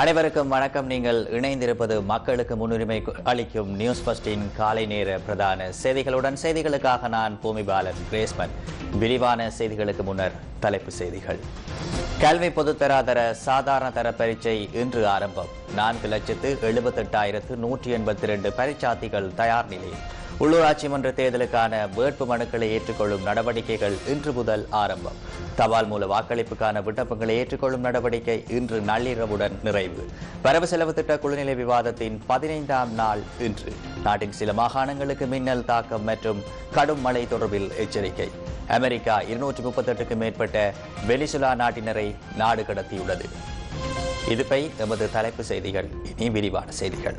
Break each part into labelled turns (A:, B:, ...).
A: அனைவருக்கும் வணக்கம். நீங்கள் இணைந்திருப்பது மக்களுக்கு முன்னுரிமை அளிக்கும் நியூஸ் பஸ்டின் காலை நேர பிரதான செய்திகளுடன் செய்திகளுக்காக நான் பூமிபாலன் கிரேஸ்மன் விரிவான செய்திகளுக்கு முன்னர் தலைப்பு செய்திகள். கல்வி பொதுத்தராதர சாதாரண தர பரீட்சை இன்று ஆரம்பம். நான்கு லட்சத்து எழுபத்தெட்டாயிரத்து நூற்றி எண்பத்தி ரெண்டு பரீட்சார்த்திகள் தயார் நிலையில் உள்ளூராட்சி மன்ற தேர்தலுக்கான வேட்பு மனுக்களை ஏற்றுக்கொள்ளும் நடவடிக்கைகள் இன்று முதல் ஆரம்பம். தபால் மூல வாக்களிப்புக்கான விண்ணப்பங்களை ஏற்றுக்கொள்ளும் நடவடிக்கை இன்று நள்ளிரவுடன் நிறைவு. வரவு செலவு திட்ட குழுநிலை விவாதத்தின் பதினைந்தாம் நாள் இன்று. நாட்டின் சில மாகாணங்களுக்கு மின்னல் தாக்கம் மற்றும் கடும் மழை தொடர்பில் எச்சரிக்கை. அமெரிக்கா இருநூற்றி முப்பத்தெட்டுக்கும் மேற்பட்ட வெனிசுலா நாட்டினரை நாடு கடத்தியுள்ளது. இதுபை எமது தலைப்பு செய்திகள். இனி விரிவான செய்திகள்.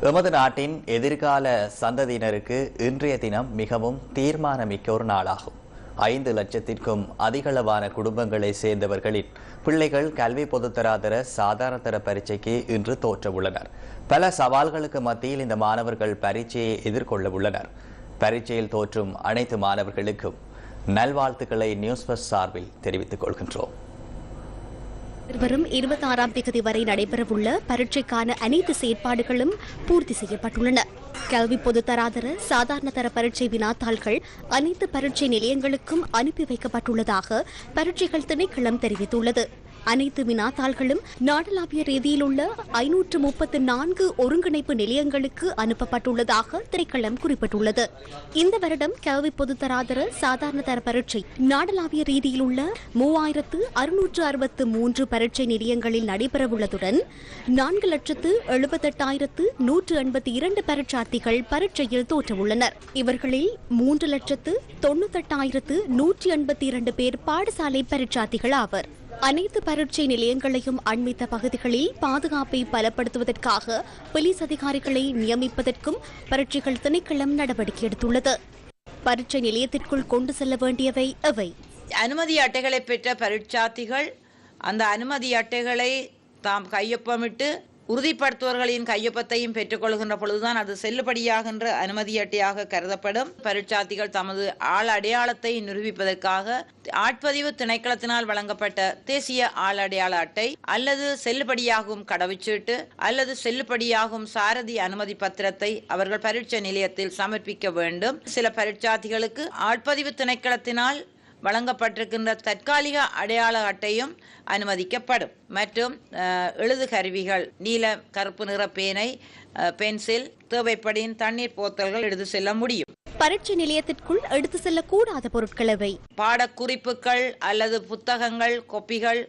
A: எமது நாட்டின் எதிர்கால சந்ததியினருக்கு இன்றைய தினம் மிகவும் தீர்மானமிக்க ஒரு நாளாகும். ஐந்து லட்சத்திற்கும் அதிகளவான குடும்பங்களை சேர்ந்தவர்களின் பிள்ளைகள் கல்வி பொதுத்தராதர சாதாரண தர பரீட்சைக்கு இன்று தோற்ற உள்ளனர் பல சவால்களுக்கு மத்தியில் இந்த மாணவர்கள் பரீட்சையை எதிர்கொள்ள உள்ளனர் பரீட்சையில் தோற்றும் அனைத்து மாணவர்களுக்கும் நல்வாழ்த்துக்களை நியூஸ் பஸ் சார்பில் தெரிவித்துக் கொள்கின்றோம்.
B: வரும் இருபத்தி ஆறாம் தேதி வரை நடைபெறவுள்ள பரீட்சைக்கான அனைத்து செயற்பாடுகளும் பூர்த்தி செய்யப்பட்டுள்ளன. கல்வி பொதுத்தராதர சாதாரண தர பரீட்சை வினாத்தாள்கள் அனைத்து பரீட்சை நிலையங்களுக்கும் அனுப்பி வைக்கப்பட்டுள்ளதாக பரீட்சைகள் திணைக்களம் தெரிவித்துள்ளது. அனைத்து வினாத்தாள்களும் நாடளாவிய ரீதியில் உள்ள ஐநூற்று முப்பத்து நான்கு ஒருங்கிணைப்பு நிலையங்களுக்கு அனுப்பப்பட்டுள்ளதாக திரைக்களம் குறிப்பிட்டுள்ளது. இந்த வருடம் கல்வி பொதுத்தராதர சாதாரண தர பரீட்சை நாடளாவிய ரீதியில் உள்ள மூவாயிரத்து அறுநூற்று அறுபத்து மூன்று பரீட்சை நிலையங்களில் நடைபெறவுள்ளதுடன் நான்கு லட்சத்து எழுபத்தெட்டாயிரத்து நூற்று எண்பத்தி இரண்டு பரீட்சார்த்திகள் பரீட்சையில் தோற்றவுள்ளனர். இவர்களில் மூன்று லட்சத்து தொண்ணூத்தெட்டாயிரத்து நூற்றி எண்பத்தி இரண்டு பேர் பாடசாலை பரீட்சார்த்திகள் ஆவர். அனைத்து பரீட்சை நிலையங்களையும் அண்மித்த பகுதிகளில் பாதுகாப்பை பலப்படுத்துவதற்காக போலீஸ் அதிகாரிகளை நியமிப்பதற்கும் பரீட்சைகள் திணைக்களம் நடவடிக்கை எடுத்துள்ளது. பரீட்சை நிலையத்திற்குள் கொண்டு செல்ல வேண்டியவை எவை
C: அனுமதி அட்டைகளை பெற்ற பரீட்சார்த்திகள் அந்த அனுமதி அட்டைகளை தாம் கையொப்பமிட்டு உறுதிப்படுத்துவர்களின் கையொப்பத்தையும் பெற்றுக்கொள்கின்ற பொழுதுதான் அது செல்லுபடியாகின்ற அனுமதி அட்டையாக கருதப்படும். பரீட்சார்த்திகள் தமது ஆள் அடையாளத்தை நிரூபிப்பதற்காக ஆட்பதிவு திணைக்களத்தினால் வழங்கப்பட்ட தேசிய ஆள் அடையாள அட்டை அல்லது செல்லுபடியாகும் கடவுச்சீட்டு அல்லது செல்லுபடியாகும் சாரதி அனுமதி பத்திரத்தை அவர்கள் பரீட்சை நிலையத்தில் சமர்ப்பிக்க வேண்டும். சில பரீட்சார்த்திகளுக்கு ஆட்பதிவு திணைக்களத்தினால் வழங்கப்பட்டிருக்கின்ற தற்காலிக அடையாள அட்டையும் அனுமதிக்கப்படும். மற்றும் எழுது கருவிகள் நீல கருப்பு நிற பேனை பென்சில் தேவைப்படின் தண்ணீர் போத்தல்கள் எடுத்து செல்ல முடியும்.
B: பரீட்சை நிலையத்திற்குள் எடுத்து செல்லக்கூடாத பொருட்கள் எவை
C: பாடக்குறிப்புகள் அல்லது புத்தகங்கள் கொப்பிகள்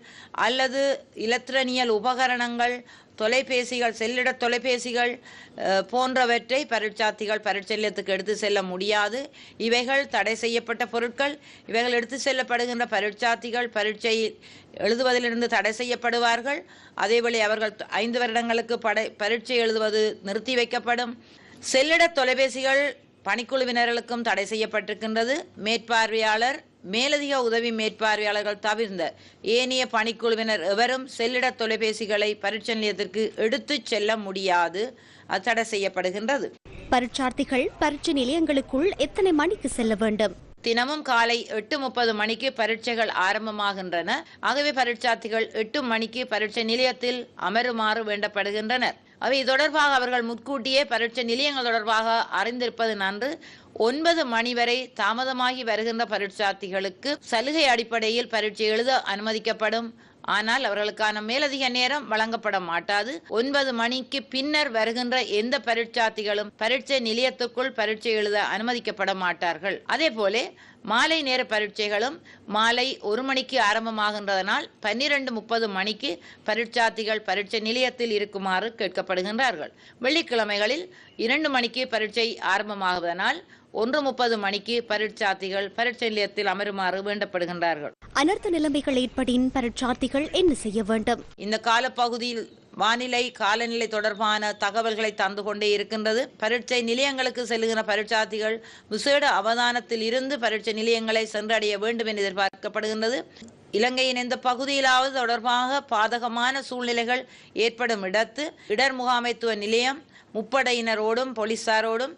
C: அல்லது இலத்திரனியல் உபகரணங்கள் தொலைபேசிகள் செல்லிட தொலைபேசிகள் போன்றவற்றை பரீட்சார்த்திகள் பரீட்சை நிலையத்துக்கு எடுத்து செல்ல முடியாது. இவைகள் தடை செய்யப்பட்ட பொருட்கள். இவைகள் எடுத்து செல்லப்படுகின்ற பரீட்சார்த்திகள் பரீட்சை எழுதுவதிலிருந்து தடை செய்யப்படுவார்கள். அதேவேளை அவர்கள் ஐந்து வருடங்களுக்கு படை பரீட்சை எழுதுவது நிறுத்தி வைக்கப்படும். செல்லிட தொலைபேசிகள் பணிக்குழுவினர்களுக்கும் தடை செய்யப்பட்டிருக்கின்றது. மேற்பார்வையாளர் மேலதிக உதவி மேற்பார்வையாளர்கள் தவிர்ந்த ஏனைய பணிக்குழுவினர் எவரும் செல்லிட தொலைபேசிகளை பரீட்சை நிலையத்திற்கு எடுத்துச் செல்ல முடியாது. அது தடை செய்யப்படுகின்றது.
B: பரீட்சார்த்திகள் பரீட்சை நிலையங்களுக்குள் எத்தனை மணிக்கு செல்ல வேண்டும்?
C: தினமும் காலை எட்டு முப்பது மணிக்கு பரீட்சைகள் ஆரம்பமாகின்றன. ஆகவே பரீட்சார்த்திகள் எட்டு மணிக்கு பரீட்சை நிலையத்தில் அமருமாறு வேண்டப்படுகின்றனர். அவை தொடர்பாக அவர்கள் முன்கூட்டியே பரீட்சை நிலையங்கள் தொடர்பாக அறிந்திருப்பது நன்று. ஒன்பது மணி வரை தாமதமாகி வருகின்ற பரீட்சார்த்திகளுக்கு சலுகை அடிப்படையில் பரீட்சை எழுத அனுமதிக்கப்படும். ஆனால் அவர்களுக்கான மேலதிக நேரம் வழங்கப்பட மாட்டாது. ஒன்பது மணிக்கு பின்னர் வருகின்ற எந்த பரீட்சார்த்திகளும் பரீட்சை நிலையத்துக்குள் பரீட்சை எழுத அனுமதிக்கப்பட மாட்டார்கள். அதே போல மாலை நேர பரீட்சைகளும் மாலை ஒரு மணிக்கு ஆரம்பமாகின்றதனால் பன்னிரண்டு முப்பது மணிக்கு பரீட்சார்த்திகள் பரீட்சை நிலையத்தில் இருக்குமாறு கேட்கப்படுகின்றார்கள். வெள்ளிக்கிழமைகளில் இரண்டு மணிக்கு பரீட்சை ஆரம்பமாகுவதனால் ஒன்று முப்பது மணிக்கு பரீட்சார்த்திகள் பரீட்சை நிலையத்தில் அமருமாறு வேண்டப்படுகின்றார்கள்.
B: அனர்த்த நிலைமைகள் ஏற்படின் பரீட்சார்த்திகள் என்ன செய்ய வேண்டும்?
C: இந்த காலப்பகுதியில் வானிலை காலநிலை தொடர்பான தகவல்களை தந்து கொண்டே இருக்கின்றது. பரீட்சை நிலையங்களுக்கு செல்லுகிற பரீட்சார்த்திகள் விசேட அவதானத்தில் இருந்து பரீட்சை நிலையங்களை சென்றடைய வேண்டும் என எதிர்பார்க்கப்படுகின்றது. இலங்கையின் எந்த பகுதியிலாவது தொடர்பாக பாதகமான சூழ்நிலைகள் ஏற்படும் இடத்து இடர் முகாமைத்துவ நிலையம் முப்படையினரோடும் போலீசாரோடும்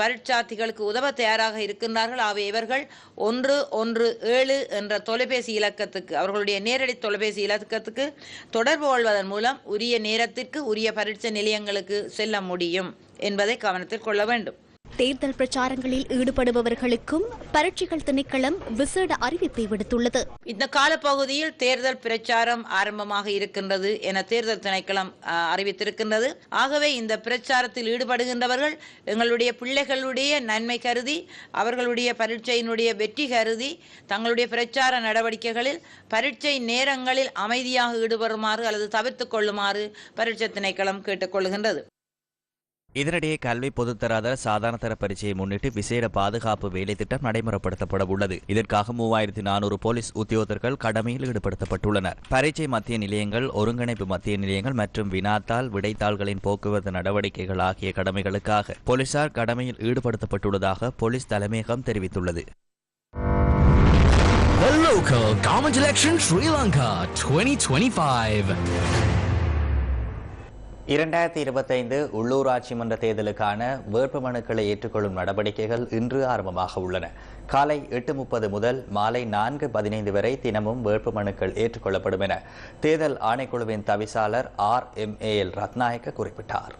C: பரீட்சார்த்திகளுக்கு உதவ தயாராக இருக்கின்றார்கள். ஆகவே இவர்கள் ஒன்று ஒன்று ஏழு என்ற தொலைபேசி இலக்கத்துக்கு அவர்களுடைய நேரடி தொலைபேசி இலக்கத்துக்கு தொடர்பு கொள்வதன் மூலம் உரிய நேரத்திற்கு உரிய பரீட்சை நிலையங்களுக்கு செல்ல முடியும் என்பதை கவனத்தில் கொள்ள வேண்டும்.
B: தேர்தல் பிரச்சாரங்களில் ஈடுபடுபவர்களுக்கும் பரீட்சைகள் திணைக்களம் விசேட அறிவிப்பை விடுத்துள்ளது.
C: இந்த காலப்பகுதியில் தேர்தல் பிரச்சாரம் ஆரம்பமாக இருக்கின்றது என தேர்தல் திணைக்களம் அறிவித்திருக்கின்றது. ஆகவே இந்த பிரச்சாரத்தில் ஈடுபடுகின்றவர்கள் எங்களுடைய பிள்ளைகளுடைய நன்மை கருதி அவர்களுடைய பரீட்சையினுடைய வெற்றி கருதி தங்களுடைய பிரச்சார நடவடிக்கைகளில் பரீட்சை நேரங்களில் அமைதியாக ஈடுபடுமாறு அல்லது தவிர்த்துக் கொள்ளுமாறு பரீட்சை திணைக்களம் கேட்டுக்கொள்கின்றது
A: இதனிடையே கல்வி பொதுத்தராதர சாதாரண தர பரீட்சையை முன்னிட்டு விசேட பாதுகாப்பு வேலை திட்டம் நடைமுறைப்படுத்தப்பட உள்ளது. இதற்காக மூவாயிரத்தி நானூறு போலீஸ் உத்தியோகத்தர்கள் கடமையில் ஈடுபடுத்தப்பட்டுள்ளனர். பரீட்சை மத்திய நிலையங்கள் ஒருங்கிணைப்பு மத்திய நிலையங்கள் மற்றும் வினாத்தாள் விடைத்தாள்களின் போக்குவரத்து நடவடிக்கைகள் ஆகிய கடமைகளுக்காக போலீசார் கடமையில் ஈடுபடுத்தப்பட்டுள்ளதாக போலீஸ் தலைமையகம் தெரிவித்துள்ளது.
D: The local government election Sri Lanka 2025.
A: இரண்டாயிரத்தி இருபத்தைந்து உள்ளூராட்சி மன்ற தேர்தலுக்கான வேட்புமனுக்களை ஏற்றுக்கொள்ளும் நடவடிக்கைகள் இன்று ஆரம்பமாக உள்ளன. காலை எட்டு முப்பது முதல் மாலை நான்கு பதினைந்து வரை தினமும் வேட்புமனுக்கள் ஏற்றுக்கொள்ளப்படும் என தேர்தல் ஆணைக்குழுவின் தவிசாளர் R M A L Ratnayake குறிப்பிட்டார்.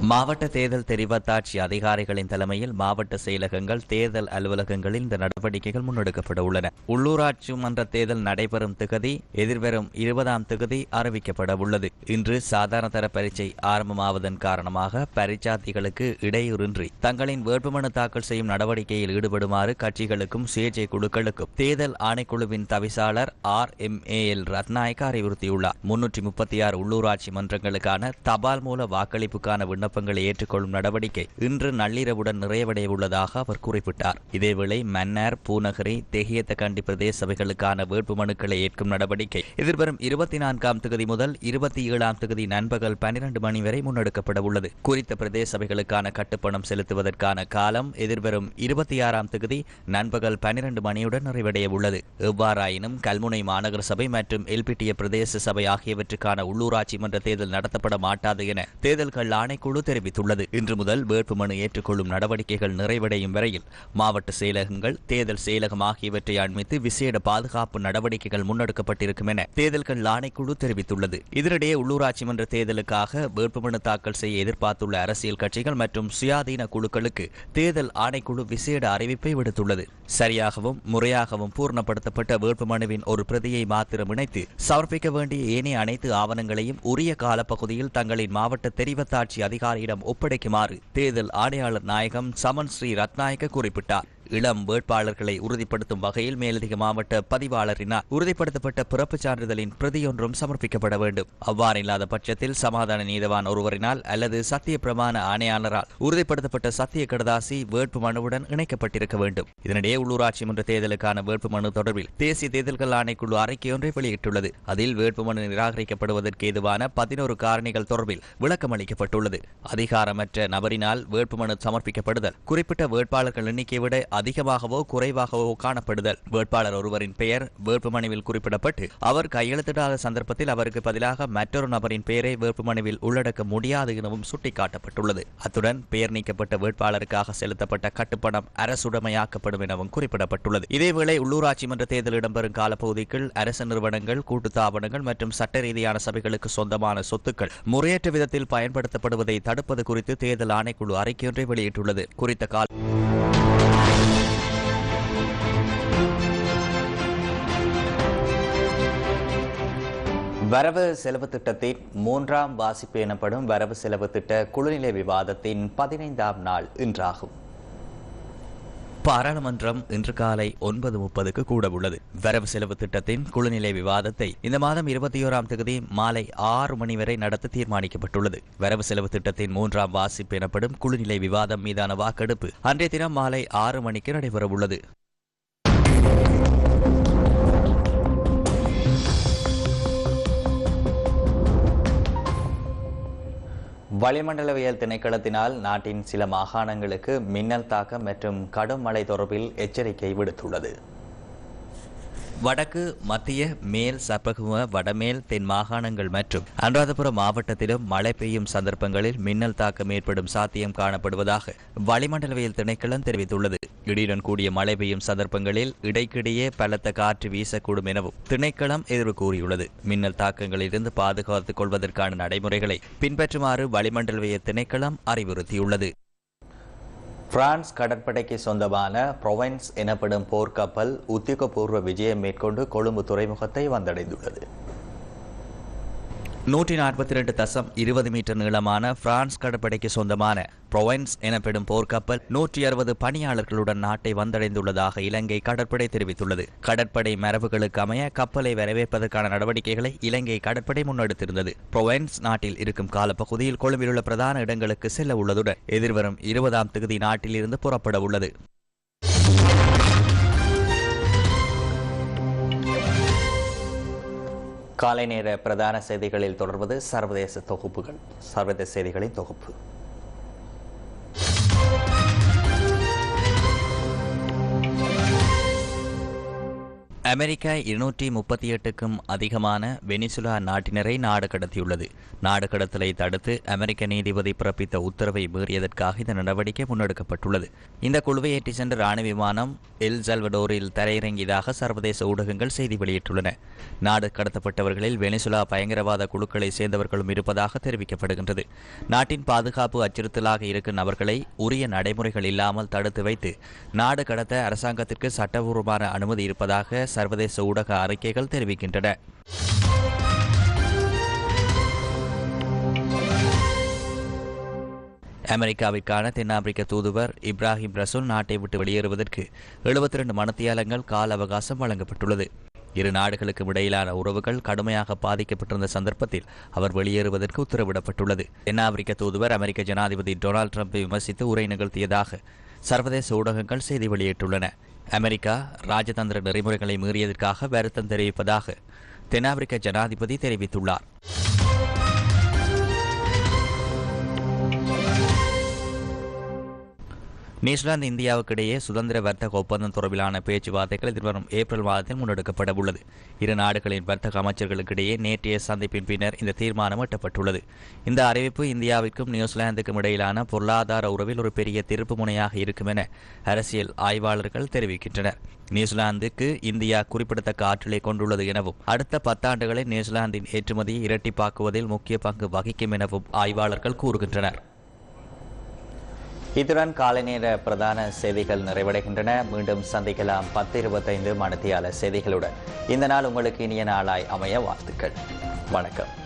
A: மாவட்ட தேர்தல் தெரிவத்தாட்சி அதிகாரிகளின் தலைமையில் மாவட்ட செயலகங்கள் தேர்தல் அலுவலகங்களில் இந்த நடவடிக்கைகள் முன்னெடுக்கப்பட உள்ளன. உள்ளூராட்சி மன்ற தேர்தல் நடைபெறும் திகதி எதிர்வரும் இருபதாம் திகதி அறிவிக்கப்பட உள்ளது. இன்று சாதாரண தர பரீட்சை ஆரம்பமாவதன் காரணமாக பரீட்சார்த்திகளுக்கு இடையூறின்றி தங்களின் வேட்புமனு தாக்கல் செய்யும் நடவடிக்கையில் ஈடுபடுமாறு கட்சிகளுக்கும் சுயேட்சை குழுக்களுக்கும் தேர்தல் ஆணைக்குழுவின் தவிசாளர் R M A L Ratnayake அறிவுறுத்தியுள்ளார். முன்னூற்றி முப்பத்தி ஆறு உள்ளூராட்சி மன்றங்களுக்கான தபால் மூல வாக்களிப்புக்கான விண்ணப்பங்களை ஏற்றுக்கொள்ளும் நடவடிக்கை இன்று நள்ளிரவுடன் நிறைவடைய உள்ளதாக அவர் குறிப்பிட்டார். இதேவேளை மன்னார் பூநகரி தெஹியத்தகண்டி பிரதேச சபைகளுக்கான வேட்புமனுக்களை ஏற்கும் நடவடிக்கை எதிர்வரும் இருபத்தி நான்காம் தொகுதி முதல் இருபத்தி ஏழாம் தொகுதி நண்பகல் பனிரெண்டு மணி வரை முன்னெடுக்கப்பட உள்ளது. குறித்த பிரதேச சபைகளுக்கான கட்டுப்பணம் செலுத்துவதற்கான காலம் எதிர்வரும் இருபத்தி ஆறாம் தொகுதி நண்பகல் பனிரெண்டு மணியுடன் நிறைவடைய உள்ளது. எவ்வாறாயினும் கல்முனை மாநகர சபை மற்றும் எல்பிட்டிய பிரதேச சபை ஆகியவற்றுக்கான உள்ளூராட்சி மன்ற தேர்தல் நடத்தப்பட மாட்டாது என தேர்தல்கள் ஆணைக்குழு தெரிவித்துள்ளது. இன்று முதல் வேட்புமனு ஏற்றுக்கொள்ளும் நடவடிக்கைகள் நிறைவடையும் வரையில் மாவட்ட செயலகங்கள் தேர்தல் செயலகம் ஆகியவற்றை அண்மித்து விசேட பாதுகாப்பு நடவடிக்கைகள் முன்னெடுக்கப்பட்டிருக்கும் என தேர்தல்கள் ஆணைக்குழு தெரிவித்துள்ளது. இதனிடையே உள்ளூராட்சி மன்ற தேர்தலுக்காக வேட்புமனு தாக்கல் செய்ய எதிர்பார்த்துள்ள அரசியல் கட்சிகள் மற்றும் சுயாதீன குழுக்களுக்கு தேர்தல் ஆணைக்குழு விசேட அறிவிப்பை விடுத்துள்ளது. சரியாகவும் முறையாகவும் பூர்ணப்படுத்தப்பட்ட வேட்புமனுவின் ஒரு பிரதியை மாத்திரம் இணைத்து சமர்ப்பிக்க வேண்டிய ஏனைய அனைத்து ஆவணங்களையும் உரிய காலப்பகுதியில் தங்களின் மாவட்ட தெரிவத்தாட்சி அதிகாரியிடம் ஒப்படைக்குமாறு தேர்தல் ஆணையாளர் நாயகம் சமன் ஸ்ரீ ரத்நாயக்க குறிப்பிட்டார். இளம் வேட்பாளர்களை உறுதிப்படுத்தும் வகையில் மேலதிக மாவட்ட பதிவாளரினால் உறுதிப்படுத்தப்பட்ட பிறப்புச் சான்றிதழின் பிரதியொன்றும் சமர்ப்பிக்கப்பட வேண்டும். அவ்வாறு இல்லாத பட்சத்தில் சமாதான நீதவான் ஒருவரினால் அல்லது சத்திய பிரமாண ஆணையாளரால் உறுதிப்படுத்தப்பட்ட சத்திய கடதாசி வேட்பு மனுவுடன் இணைக்கப்பட்டிருக்க வேண்டும். இதனிடையே உள்ளூராட்சி மன்ற தேர்தலுக்கான வேட்பு மனு தொடர்பில் தேசிய தேர்தல்கள் ஆணைக்குழு அறிக்கையொன்றை வெளியிட்டுள்ளது. அதில் வேட்புமனு நிராகரிக்கப்படுவதற்கு ஏதுவான பதினோரு காரணிகள் தொடர்பில் விளக்கம் அளிக்கப்பட்டுள்ளது. அதிகாரமற்ற நபரினால் வேட்புமனு சமர்ப்பிக்கப்படுதல் குறிப்பிட்ட வேட்பாளர்கள் எண்ணிக்கையை விட அதிகமாகவோ குறைவாகவோ காணப்படுதல். வேட்பாளர் ஒருவரின் பெயர் வேட்புமனுவில் குறிப்பிடப்பட்டு அவர் கையெழுத்திடாத சந்தர்ப்பத்தில் அவருக்கு பதிலாக மற்றொரு நபரின் பெயரை வேட்புமனுவில் உள்ளடக்க முடியாது எனவும் சுட்டிக்காட்டப்பட்டுள்ளது. அத்துடன் பெயர் நீக்கப்பட்ட வேட்பாளருக்காக செலுத்தப்பட்ட கட்டுப்பணம் அரசுடமையாக்கப்படும் எனவும் குறிப்பிடப்பட்டுள்ளது. இதேவேளை உள்ளூராட்சி மன்ற தேர்தல் இடம்பெறும் காலப்பகுதிக்குள் அரசு நிறுவனங்கள் கூட்டுத்தாபனங்கள் மற்றும் சட்ட ரீதியான சபைகளுக்கு சொந்தமான சொத்துக்கள் முறையற்ற விதத்தில் பயன்படுத்தப்படுவதை தடுப்பது குறித்து தேர்தல் ஆணைக்குழு அறிக்கையொன்றை வெளியிட்டுள்ளது. குறித்த கால வரவு செலவு திட்டத்தின் மூன்றாம் வாசிப்பு எனப்படும் வரவு செலவு திட்ட குழுநிலை விவாதத்தின் பதினைந்தாம் நாள் இன்றாகும். பாராளுமன்றம் இன்று காலை ஒன்பது முப்பதுக்கு கூட உள்ளது வரவு செலவு திட்டத்தின் குழுநிலை விவாதத்தை இந்த மாதம் இருபத்தி ஓராம் தேதி மாலை ஆறு மணி வரை நடத்த தீர்மானிக்கப்பட்டுள்ளது. வரவு செலவு திட்டத்தின் மூன்றாம் வாசிப்பு எனப்படும் குழுநிலை விவாதம் மீதான வாக்கெடுப்பு அன்றைய தினம் மாலை ஆறு மணிக்கு நடைபெறவுள்ளது. வளிமண்டலவியல் திணைக்களத்தினால் நாட்டின் சில மாகாணங்களுக்கு மின்னல் தாக்கம் மற்றும் கடும் மழை தொடர்பில் எச்சரிக்கை விடுத்துள்ளது. வடக்கு மத்திய மேல் சப்பகும வடமேல் தென் மாகாணங்கள் மற்றும் அனுராதபுரம் மாவட்டத்திலும் மழை பெய்யும் சந்தர்ப்பங்களில் மின்னல் தாக்கம் ஏற்படும் சாத்தியம் காணப்படுவதாக வளிமண்டலவியல் திணைக்களம் தெரிவித்துள்ளது. இடியுடன் கூடிய மழை பெய்யும் சந்தர்ப்பங்களில் இடைக்கிடையே பலத்த காற்று வீசக்கூடும் எனவும் திணைக்களம் எதிர்வு கூறியுள்ளது. மின்னல் தாக்கங்களிலிருந்து பாதுகாத்துக் கொள்வதற்கான நடைமுறைகளை பின்பற்றுமாறு வளிமண்டலவியல் திணைக்களம் அறிவுறுத்தியுள்ளது. பிரான்ஸ் கடற்படைக்கு சொந்தமான புரொவென்ஸ் எனப்படும் போர்க்கப்பல் உத்தியோகபூர்வ விஜயம் மேற்கொண்டு கொழும்பு துறைமுகத்தை வந்தடைந்துள்ளது. நூற்றி நாற்பத்தி ரெண்டு தசம் இருபது மீட்டர் நீளமான பிரான்ஸ் கடற்படைக்கு சொந்தமான புரொவென்ஸ் எனப்படும் போர்க்கப்பல் நூற்றி அறுபது பணியாளர்களுடன் நாட்டை வந்தடைந்துள்ளதாக இலங்கை கடற்படை தெரிவித்துள்ளது. கடற்படை மரபுகளுக்கு அமைய கப்பலை வரவேற்பதற்கான நடவடிக்கைகளை இலங்கை கடற்படை முன்னெடுத்திருந்தது. புரொவென்ஸ் நாட்டில் இருக்கும் காலப்பகுதியில் கொழும்பில் உள்ள பிரதான இடங்களுக்கு செல்ல உள்ளதுடன் எதிர்வரும் இருபதாம் தேதி நாட்டிலிருந்து புறப்பட உள்ளது. காலை நேர பிரதான செய்திகளில் தொடர்வது சர்வதேச தொகுப்புகள். சர்வதேச செய்திகளின் தொகுப்பு. அமெரிக்கா இருநூற்றி முப்பத்தி எட்டுக்கும் அதிகமான வெனிசுலா நாட்டினரை நாடு கடத்தியுள்ளது. நாடு கடத்தலை தடுத்து அமெரிக்க நீதிபதி பிறப்பித்த உத்தரவை மீறியதற்காக இந்த நடவடிக்கை முன்னெடுக்கப்பட்டுள்ளது. இந்த குழுவை ஏற்றி சென்ற ராணுவ விமானம் எல் சல்வடோரில் தரையிறங்கியதாக சர்வதேச ஊடகங்கள் செய்தி வெளியிட்டுள்ளன. நாடு கடத்தப்பட்டவர்களில் வெனிசுலா பயங்கரவாத குழுக்களை சேர்ந்தவர்களும் இருப்பதாக தெரிவிக்கப்படுகின்றது. நாட்டின் பாதுகாப்பு அச்சுறுத்தலாக இருக்கும் நபர்களை உரிய நடைமுறைகள் இல்லாமல் தடுத்து வைத்து நாடு கடத்த அரசாங்கத்திற்கு சட்டபூர்வமான அனுமதி இருப்பதாக சர்வதேச ஊடக அறிக்கைகள் தெரிவிக்கின்றன. அமெரிக்காவிற்கான தென்னாப்பிரிக்க தூதுவர் இப்ராஹிம் ரசூல் நாட்டை விட்டு வெளியேறுவதற்கு எழுபத்தி ரெண்டு மணத்தியாலங்கள் கால அவகாசம் வழங்கப்பட்டுள்ளது. இரு நாடுகளுக்கும் இடையிலான உறவுகள் கடுமையாக பாதிக்கப்பட்டிருந்த சந்தர்ப்பத்தில் அவர் வெளியேறுவதற்கு உத்தரவிடப்பட்டுள்ளது. தென்னாப்பிரிக்க தூதுவர் அமெரிக்க ஜனாதிபதி டொனால்டு டிரம்பை விமர்சித்து உரை நிகழ்த்தியதாக சர்வதேச ஊடகங்கள் செய்தி வெளியிட்டுள்ளன. அமெரிக்கா ராஜதந்திர நெறிமுறைகளை மீறியதற்காக வருத்தம் தெரிவிப்பதாக தென்னாப்பிரிக்க ஜனாதிபதி தெரிவித்துள்ளார். நியூசிலாந்து இந்தியாவுக்கு இடையே சுதந்திர வர்த்தக ஒப்பந்தம் தொடர்பிலான பேச்சுவார்த்தைகள் எதிர்வரும் ஏப்ரல் மாதத்தில் முன்னெடுக்கப்பட உள்ளது இரு நாடுகளின் வர்த்தக அமைச்சர்களுக்கிடையே நேற்றைய சந்திப்பின் பின்னர் இந்த தீர்மானம் எட்டப்பட்டுள்ளது. இந்த அறிவிப்பு இந்தியாவிற்கும் நியூசிலாந்துக்கும் இடையிலான பொருளாதார உறவில் ஒரு பெரிய திருப்பு முனையாக இருக்கும் என அரசியல் ஆய்வாளர்கள் தெரிவிக்கின்றனர். நியூசிலாந்துக்கு இந்தியா குறிப்பிடத்தக்க ஆற்றலை கொண்டுள்ளது எனவும் அடுத்த பத்தாண்டுகளில் நியூசிலாந்தின் ஏற்றுமதியை இரட்டிப்பாக்குவதில் முக்கிய பங்கு வகிக்கும் எனவும் ஆய்வாளர்கள் கூறுகின்றனர். இத்துடன் காலை நேர பிரதான செய்திகள் நிறைவடைகின்றன. மீண்டும் சந்திக்கலாம் பத்து இருபத்தைந்து மனத்தியால செய்திகளுடன். இந்த நாள் உங்களுக்கு இனிய நாளாய் அமைய வாழ்த்துக்கள். வணக்கம்.